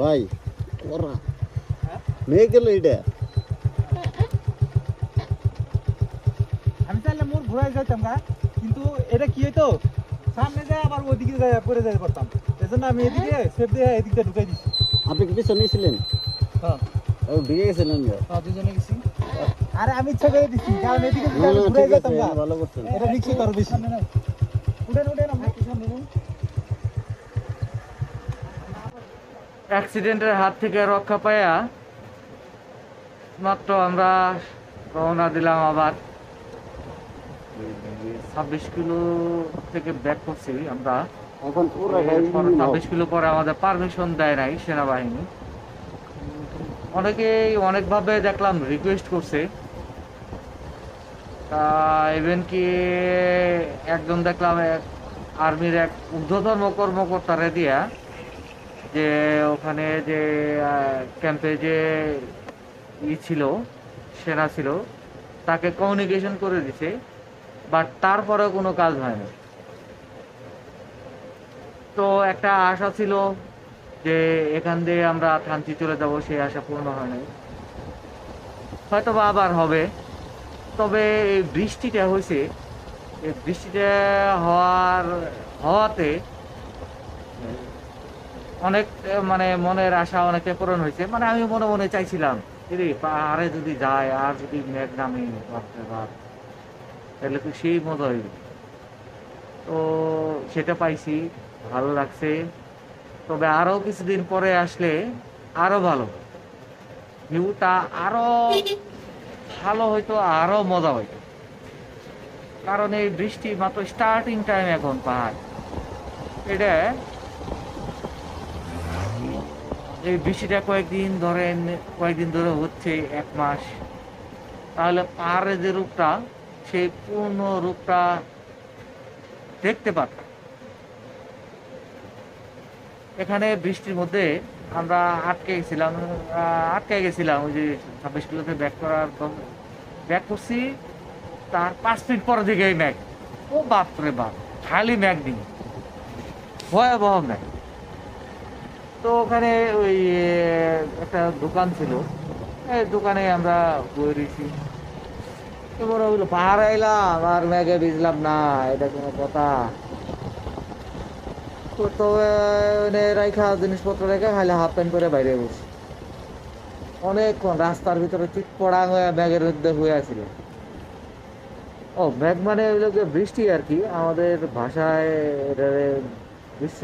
ভাই ওরা। মেয়ে গেল এটা আমি চাইলে মোর ঘুরাই যাইতাম গা কিন্তু এটা কি হইতো? সামনে যায় আবার ওইদিকে যায় পরে যাই পারতাম এজন্য আমি এদিকে সেফ দিয়ে এদিকে ঢুকাই দিছি। আপনি কি পিছনে ছিলেন হ্যাঁ। ও ঢুকে গেছিলেন গা? দুজনে গেছি। আরে আমি ইচ্ছা করে দিছি কারণ এদিকে যাইতাম গা। ভালো করছেন এটা রিক্স আরও বেশি। উঠেন উঠেন আমরা। সামনে নেই অ্যাক্সিডেন্টের হাত থেকে রক্ষা পাইয়া মাত্র আমরা রওনা দিলাম আবার। ছাব্বিশ কিলো থেকে ব্যাক করছি আমরা। ছাব্বিশ কিলো পরে আমাদের পারমিশন দেয় নাই সেনাবাহিনী। অনেকেই অনেকভাবে দেখলাম রিকোয়েস্ট করছে। তা ইভেন কি একজন দেখলাম আর্মির এক ঊর্ধ্বতন কর্মকর্তারে দিয়া যে ওখানে যে ক্যাম্পে যে ই ছিল, সেনা ছিল, তাকে কমিউনিকেশন করে দিছে বাট তারপরেও কোনো কাজ হয় না তো একটা আশা ছিল যে এখান দিয়ে আমরা থানচি চলে যাব, সেই আশা পূর্ণ হয় নাই। হয়তো বা আবার হবে, তবে এই বৃষ্টিটা হয়েছে এই বৃষ্টিটা হওয়ার, হওয়াতে অনেক মানে মনের আশা অনেকটা পূরণ হয়েছে। মানে আমি মনে মনে চাইছিলাম রে পাহাড়ে যদি যায়, আর যদি মেঘ নামে তাহলে তো সেই মজা হইবে তো সেটা পাইছি, ভালো লাগছে। তবে আরও কিছুদিন পরে আসলে আরও ভালো ভিউটা আরও ভালো হইতো, আরও মজা হইতো। কারণ এই বৃষ্টি মাত্র স্টার্টিং টাইম এখন পাহাড়। এটা এই বৃষ্টিটা কয়েকদিন ধরেন, কয়েকদিন ধরে হচ্ছে এক মাস, তাহলে পাহাড়ের যে রূপটা, সেই পূর্ণ রূপটা দেখতে পারতাম। এখানে বৃষ্টির মধ্যে আমরা আটকে গেছিলাম আটকে গেছিলাম, ওই যে ছাব্বিশ কিলোতে ব্যাক করার ব্যাক করছি, তার পাঁচ মিনিট পরে দিকে ম্যাগ ও বাপ রে বাপ, খালি ম্যাগ দিন ভয়াবহ ম্যাগ তো ওখানে ওই একটা দোকান ছিল। দোকানে আমরা বই এবার ওগুলো পাহাড়ে এলাম, আর ম্যাগে ভিজলাম না, এটা কোনো কথা। তবে মানে রাইখা জিনিসপত্র রেখে খালি হাফ প্যান্ট করে বাইরে বসে। অনেকক্ষণ রাস্তার ভিতরে চিট পড়া হয়ে ব্যাগের মধ্যে হয়ে আছিল ও ব্যাগ মানে ওইগুলো বৃষ্টি আর কি। আমাদের ভাষায় বৃষ্টি